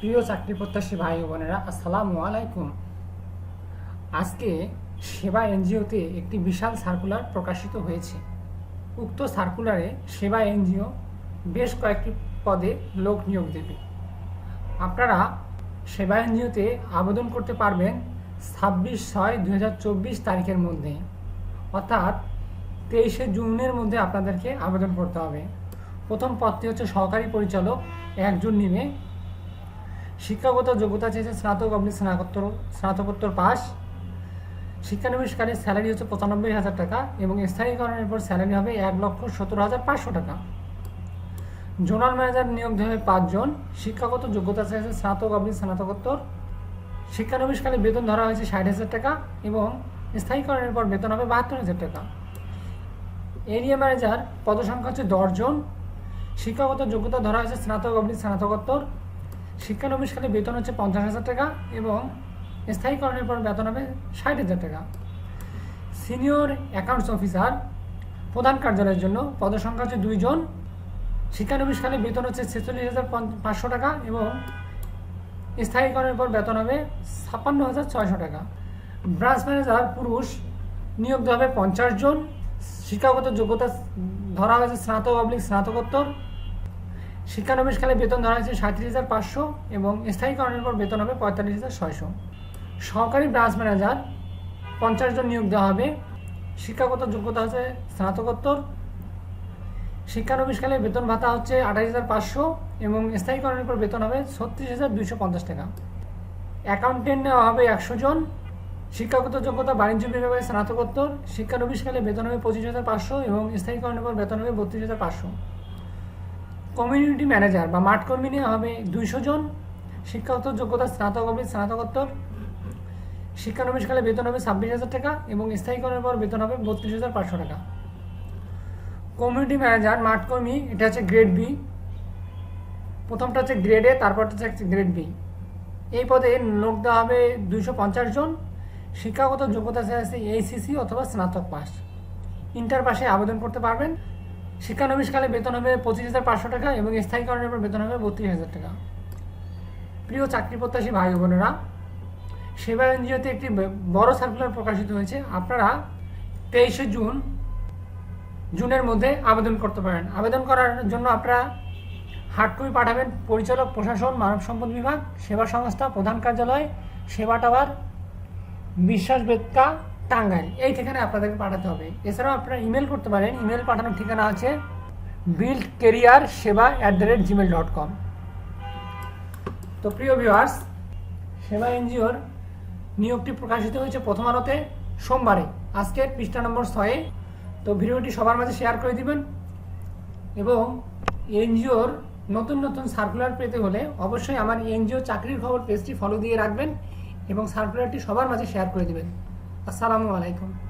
প্রিয় চাকরি প্রত্যাশী ভাই বোনেরা, আসসালামু আলাইকুম। আজকে সেবা এনজিওতে একটি বিশাল সার্কুলার প্রকাশিত হয়েছে। উক্ত সার্কুলারে সেবা এনজিও বেশ কয়েকটি পদে লোক নিয়োগ দেবে। আপনারা সেবা এনজিওতে আবেদন করতে পারবেন ছাব্বিশ ছয় দু তারিখের মধ্যে। অর্থাৎ তেইশে জুনের মধ্যে আপনাদেরকে আবেদন করতে হবে। প্রথম পদটি হচ্ছে সহকারী পরিচালক এক জুন নিবে। শিক্ষাগত যোগ্যতা চেয়েছে স্নাতক অবলি স্নাতকোত্তর স্নাতকোত্তর পাস। শিক্ষানবিশকারীর স্যালারি হচ্ছে পঁচানব্বই হাজার টাকা এবং স্থায়ীকরণের পর স্যালারি হবে এক লক্ষ সত্তর হাজার পাঁচশো টাকা। জোনাল ম্যানেজার নিয়োগ হবে পাঁচজন শিক্ষাগত যোগ্যতা চেয়েছে স্নাতক অবলি স্নাতকোত্তর। শিক্ষানবিশকালে বেতন ধরা হয়েছে ষাট হাজার টাকা এবং স্থায়ীকরণের পর বেতন হবে বাহাত্তর হাজার টাকা। এরিয়া ম্যানেজার পদসংখ্যা হচ্ছে দশজন শিক্ষাগত যোগ্যতা ধরা হয়েছে স্নাতক অবধি স্নাতকোত্তর। শিক্ষানবিশকালে বেতন হচ্ছে পঞ্চাশ হাজার টাকা এবং স্থায়ীকরণের পর বেতন হবে ষাট হাজার টাকা। সিনিয়র অ্যাকাউন্টস অফিসার প্রধান কার্যালয়ের জন্য পদসংখ্যা হচ্ছে দুইজন। শিক্ষানবিশকালে বেতন হচ্ছে ছেচল্লিশ হাজার পাঁচশো টাকা এবং স্থায়ীকরণের পর বেতন হবে ছাপ্পান্ন হাজার ছয়শো টাকা। ব্রাঞ্চ ম্যানেজার পুরুষ, নিয়োগ হবে পঞ্চাশ জন। শিক্ষাগত যোগ্যতা ধরা হয়েছে স্নাতক অবলিক স্নাতকোত্তর। শিক্ষানবিশকালে বেতন ধরা হয়েছে সাঁত্রিশ হাজার পাঁচশো এবং স্থায়ীকরণের পর বেতন হবে পঁয়তাল্লিশ হাজার ছয়শো। সহকারী ব্রাঞ্চ ম্যানেজার পঞ্চাশ জন নিয়োগ দেওয়া হবে। শিক্ষাগত যোগ্যতা হচ্ছে স্নাতকোত্তর। শিক্ষানবিশকালে বেতন ভাতা হচ্ছে আঠাশ হাজার পাঁচশো এবং স্থায়ীকরণের পর বেতন হবে ছত্রিশ হাজার দুইশো পঞ্চাশ টাকা। অ্যাকাউন্টেন্ট নেওয়া হবে একশো জন। শিক্ষাগত যোগ্যতা বাণিজ্য বিভাগে স্নাতকোত্তর। শিক্ষানবিশকালে বেতন হবে পঁচিশ হাজার পাঁচশো এবং স্থায়ীকরণের পর বেতন হবে বত্রিশ হাজার পাঁচশো। কমিউনিটি ম্যানেজার বা মাঠ কর্মী নেওয়া হবে দুইশো জন। শিক্ষাগত যোগ্যতা স্নাতক হবে স্নাতকোত্তর। শিক্ষানবিশকালে বেতন হবে ছাব্বিশ হাজার টাকা এবং স্থায়ীকরণের পর বেতন হবে বত্রিশ হাজার পাঁচশো টাকা। কমিউনিটি ম্যানেজার মাঠ কর্মী, এটা হচ্ছে গ্রেড বি প্রথমটা হচ্ছে গ্রেড এ তারপরটা হচ্ছে গ্রেড বি এই পদে লোক দেওয়া হবে দুইশো পঞ্চাশ জন। শিক্ষাগত যোগ্যতা আছে এইসিসি অথবা স্নাতক পাস ইন্টার পাশে আবেদন করতে পারবেন। শিক্ষানবিশকালে বেতন হবে পঁচিশ হাজার পাঁচশো টাকা এবং স্থায়ীকরণের পর বেতন হবে বত্রিশ হাজার টাকা। প্রিয় চাকরি প্রত্যাশী ভাই বোনেরা, সেবা এনজিওতে একটি বড় সার্কুলার প্রকাশিত হয়েছে। আপনারা তেইশে জুন, জুনের মধ্যে আবেদন করতে পারেন। আবেদন করার জন্য আপনারা কপি পাঠাবেন পরিচালক, প্রশাসন, মানব সম্পদ বিভাগ, সেবা সংস্থা, প্রধান কার্যালয়, সেবা টাওয়ার, বিশ্বাস বেদকা টাঙ্গাইল, এই ঠিকানায় আপনাদেরকে পাঠাতে হবে। এছাড়াও আপনারা ইমেল করতে পারেন। ইমেল পাঠানোর ঠিকানা আছে বিল্ড কেরিয়ার সেবা at the rate gmail dot com তো প্রিয় ভিউয়ার্স সেবা এনজিওর নিয়োগটি প্রকাশিত হয়েছে প্রথম আলোতে সোমবারে আজকের পৃষ্ঠা নম্বর ছয়ে। তো ভিডিওটি সবার মাঝে শেয়ার করে দিবেন এবং এনজিওর নতুন নতুন সার্কুলার পেতে হলে অবশ্যই আমার এনজিও চাকরির খবর পেজটি ফলো দিয়ে রাখবেন এবং সার্কুলারটি সবার মাঝে শেয়ার করে দিবেন। আসসালামু আলাইকুম।